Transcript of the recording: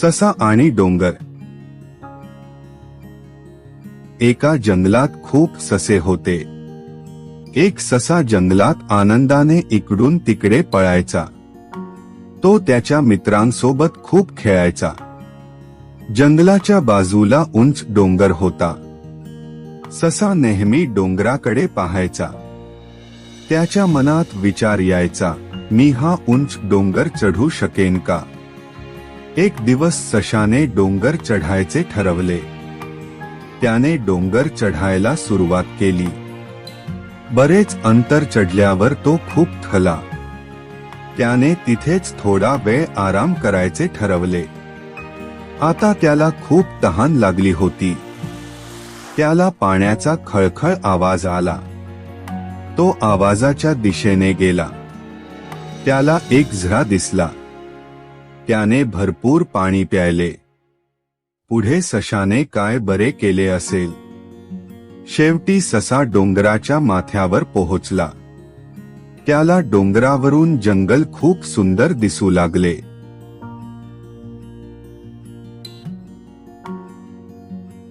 ससा आणि डोंगर. एका जंगलात खूप ससे होते. एक ससा जंगलात आनंदाने इकडून तिकडे पळायचा. तो त्याच्या मित्रांसोबत खूप खेळायचा. जंगलाच्या बाजूला उंच डोंगर होता. ससा नेहमी डोंगराकडे पाहायचा. त्याच्या मनात विचार यायचा मी हा उंच डोंगर चढू शकेन का? एक दिवस सशाने डोंगर चढायचे ठरवले. त्याने डोंगर चढायला सुरुवात केली. बरेच अंतर चढल्यावर तो खूप थला त्याने तिथेच थोडा वेळ आराम करायचे ठरवले. आता त्याला खूप तहान लागली होती. त्याला पाण्याचा खळखळ आवाज आला. तो आवाजाच्या दिशेने गेला. त्याला एक झरा दिसला. त्याने भरपूर पाणी प्यायले. पुढे सशाने काय बरे केले असेल? शेवटी ससा डोंगराच्या माथ्यावर पोहोचला. त्याला डोंगरावरून जंगल खूप सुंदर दिसू लागले.